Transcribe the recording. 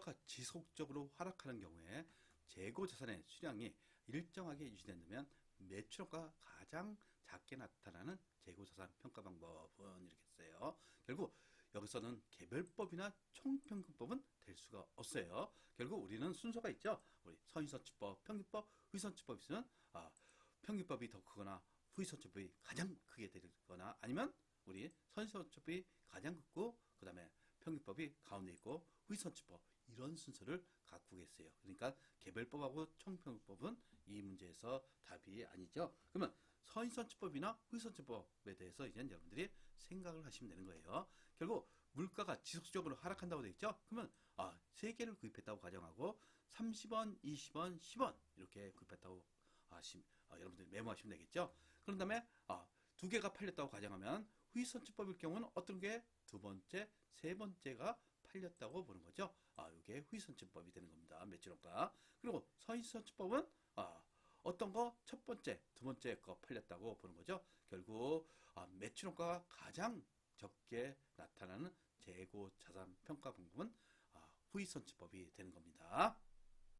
물가가 지속적으로 하락하는 경우에 재고 자산의 수량이 일정하게 유지된다면 매출원가가 가장 작게 나타나는 재고 자산 평가 방법은 이렇게 써요. 결국 여기서는 개별법이나 총평균법은 될 수가 없어요. 결국 우리는 순서가 있죠. 우리 선의선치법, 평균법, 후의선치법 있으면 아, 평균법이 더 크거나 후의선치법이 가장 크게 되거나 아니면 우리 선의선치법이 가장 크고 평균법이 가운데 있고 후의선치법 이런 순서를 갖고 계세요. 그러니까 개별법하고 총평균법은 이 문제에서 답이 아니죠. 그러면 선의선치법이나 후의선치법에 대해서 이제 여러분들이 생각을 하시면 되는 거예요. 결국 물가가 지속적으로 하락한다고 되어 있죠. 그러면 아, 세 개를 구입했다고 가정하고 30원, 20원, 10원 이렇게 구입했다고 하시, 아, 여러분들이 메모하시면 되겠죠. 그런 다음에 아, 두 개가 팔렸다고 가정하면 후의선치법일 경우는 어떤 게 두 번째, 세 번째가 팔렸다고 보는 거죠. 아, 이게 후의선치법이 되는 겁니다. 매출원가. 그리고 선의선치법은 아, 어떤 거 첫 번째, 두 번째 거 팔렸다고 보는 거죠. 결국 아, 매출원가가 가장 적게 나타나는 재고 자산 평가 방법은 아, 후의선치법이 되는 겁니다.